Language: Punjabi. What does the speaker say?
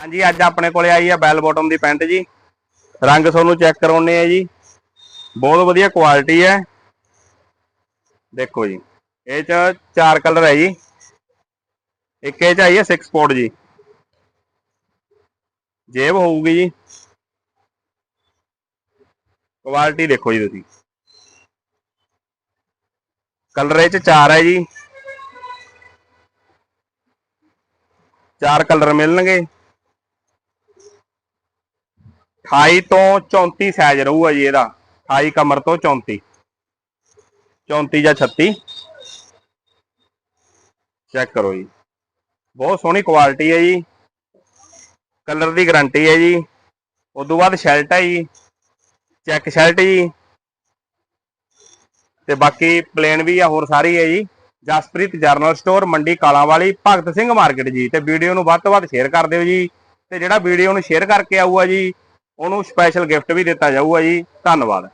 ਹਾਂਜੀ, ਅੱਜ ਆਪਣੇ ਕੋਲੇ ਆਈ ਆ ਬੈਲ ਬਾਟਮ ਦੀ ਪੈਂਟ ਜੀ। ਰੰਗ ਤੁਹਾਨੂੰ ਚੈੱਕ ਕਰਾਉਣੇ ਆ ਜੀ। ਬਹੁਤ ਵਧੀਆ ਕੁਆਲਿਟੀ ਹੈ। ਦੇਖੋ ਜੀ, ਇਹ ਚ ਚਾਰ ਕਲਰ ਹੈ ਜੀ। ਇੱਕ ਇਹ ਚ ਆਈ ਹੈ 6 ਸਪੋਰਟ ਜੀ। ਜੇਬ ਹੋਊਗੀ ਜੀ। ਕੁਆਲਿਟੀ ਦੇਖੋ ਜੀ ਤੁਸੀਂ। ਕਲਰ ਇਹ ਚ ਚਾਰ ਹੈ ਜੀ। ਚਾਰ ਕਲਰ ਮਿਲਣਗੇ। 28 ਤੋਂ 34 ਸਾਈਜ਼ ਰਹੂਗਾ ਜੀ ਇਹਦਾ 28 ਕਮਰ ਤੋਂ 34 34 ਜਾਂ 36 ਚੈੱਕ ਕਰੋ ਜੀ। ਬਹੁਤ ਸੋਹਣੀ ਕੁਆਲਿਟੀ ਹੈ ਜੀ। ਕਲਰ ਦੀ ਗਾਰੰਟੀ ਹੈ ਜੀ। ਉਸ ਤੋਂ ਬਾਅਦ ਸ਼ਰਟ ਹੈ ਜੀ। ਚੈੱਕ ਸ਼ਰਟ ਜੀ। ਤੇ ਬਾਕੀ ਪਲੇਨ ਵੀ ਆ, ਹੋਰ ਸਾਰੀ ਹੈ ਜੀ। ਜਸਪ੍ਰੀਤ ਜਰਨਲ ਸਟੋਰ ਮੰਡੀ ਕਾਲਾਂ ਵਾਲੀ ਭਗਤ ਸਿੰਘ ਮਾਰਕੀਟ ਜੀ। ਤੇ ਵੀਡੀਓ ਨੂੰ ਵੱਧ ਤੋਂ ਵੱਧ ਸ਼ੇਅਰ ਕਰ ਦਿਓ ਜੀ। ਤੇ ਜਿਹੜਾ ਵੀਡੀਓ ਨੂੰ ਸ਼ੇਅਰ ਕਰਕੇ ਆਊਗਾ ਜੀ ਉਹਨੂੰ ਸਪੈਸ਼ਲ ਗਿਫਟ ਵੀ ਦਿੱਤਾ ਜਾਊਗਾ ਜੀ। ਧੰਨਵਾਦ।